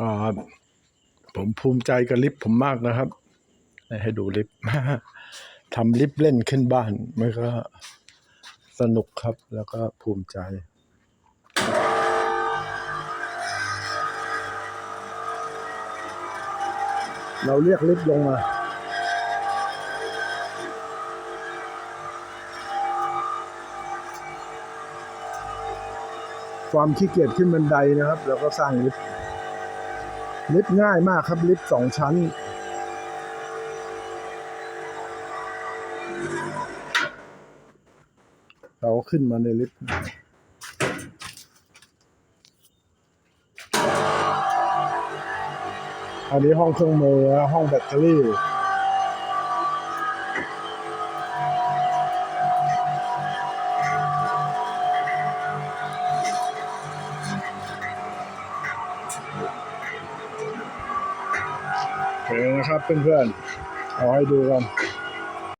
ก็ผมภูมิใจกับลิฟต์ผมมากนะครับ ให้ดูลิฟต์ทำลิฟต์เล่นขึ้นบ้านมันก็สนุกครับแล้วก็ภูมิใจเราเรียกลิฟต์ลงมา ความขี้เกียจขึ้นบันไดนะครับ แล้วก็สร้างลิฟต์ ลิฟต์ง่ายมากครับ ลิฟต์สองชั้น เราขึ้นมาในลิฟต์อันนี้ห้องเครื่องมือห้องแบตเตอรี่ เอเคนะครับเพื่อนๆเอาให้ดูกัน